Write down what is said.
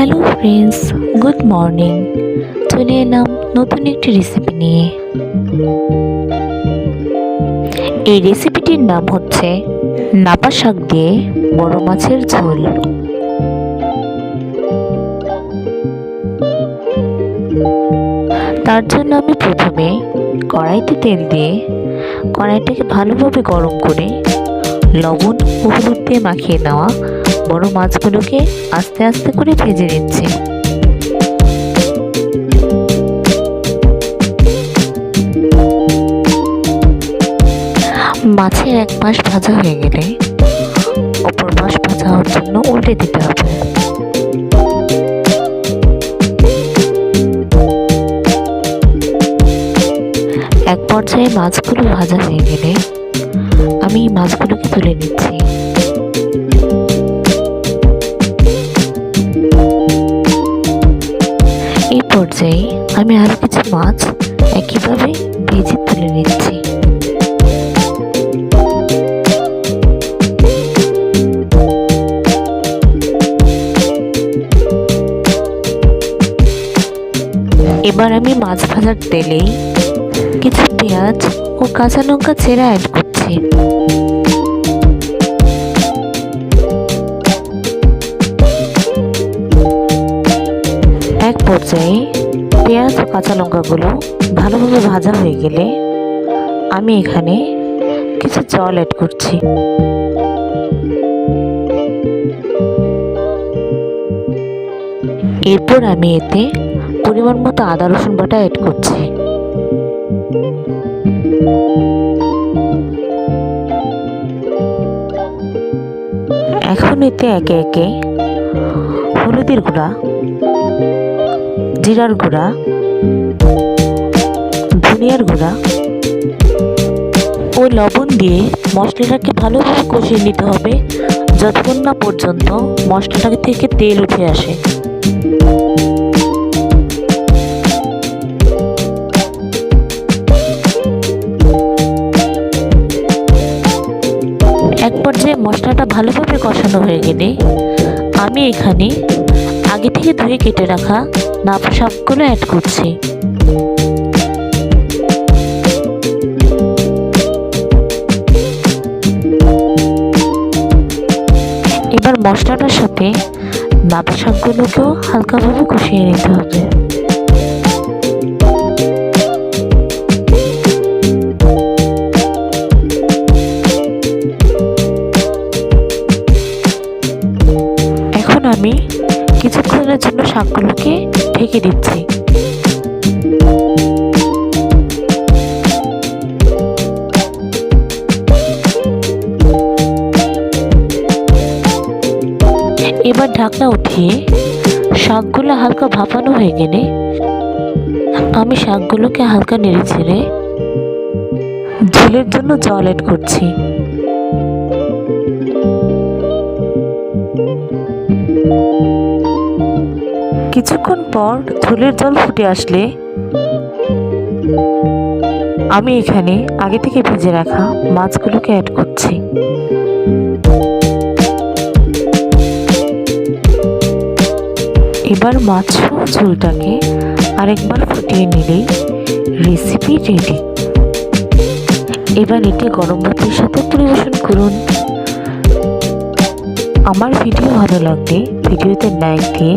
Hello friends good morning চলে এলাম নতুন একটি রেসিপি নিয়ে। এই রেসিপিটির নাম হচ্ছে নাপা শাক দিয়ে বড় মাছের ঝোল। তার জন্য আমি প্রথমে কড়াইতে তেল দিয়ে কড়াইটাকে ভালোভাবে গরম করে লবণ ও হলুদ দিয়ে মাখিয়ে নেওয়া বড় মাছগুলোকে আস্তে আস্তে করে ভেজে নিচ্ছি। মাছের এক পাশ ভাজা হয়ে গেলে অপর পাশ ভাজা হওয়ার জন্য উল্টে দিতে হবে। এক পর্যায়ে মাছগুলো ভাজা হয়ে গেলে আমি মাছগুলোকে তুলে নিচ্ছি। পর্যায়ে আমি আরও কিছু মাছ একইভাবে ভেজে তুলে নিচ্ছি। এবার আমি মাছ ভাজার তেলেই কিছু পেঁয়াজ ও কাঁচা লঙ্কা চেরা অ্যাড করছি। পর্যায়ে পেঁয়াজ ও কাঁচা লঙ্কাগুলো ভালোভাবে ভাজা হয়ে গেলে আমি এখানে কিছু জল অ্যাড করছি। এরপর আমি এতে পরিমাণ মতো আদা, রসুন বাটা অ্যাড করছি। এখন এতে একে একে হলুদের গুঁড়া জিরার গুঁড়া, ধনিয়ার গুঁড়া ও লবণ দিয়ে মশলাটাকে ভালোভাবে কষিয়ে নিতে হবে যতক্ষণ না পর্যন্ত মশলাটা থেকে তেল উঠে আসে। এক পর্যায়ে মশলাটা ভালোভাবে কষানো হয়ে গেলে আমি এখানে আগে থেকে ধুয়ে কেটে রাখা নাপা সবগুলো অ্যাড করছি। এবার মশলাটার সাথে নাপা শাকগুলোকেও হালকাভাবে কষিয়ে নিতে হবে। শাকগুলোকে ঢেকে দিচ্ছি। এবার ঢাকনা উঠিয়ে শাকগুলো হালকা ভাপানো হয়ে গেলে আমি শাকগুলোকে হালকা নেড়ে ছেড়ে ঝোলের জন্য জল অ্যাড করছি। কিছুক্ষণ পর ঝোলের জল ফুটে আসলে। আমি এখানে আগে থেকে ভেজে রাখা মাছগুলোকে অ্যাড করছি। এবার মাছ ঝোলটাকে আরেকবার ফুটিয়ে নিলেই রেসিপি রেডি এবার এটি গরম ভাতের সাথে পরিবেশন করুন। আমার ভিডিও ভালো লাগলে ভিডিওতে লাইক দিয়ে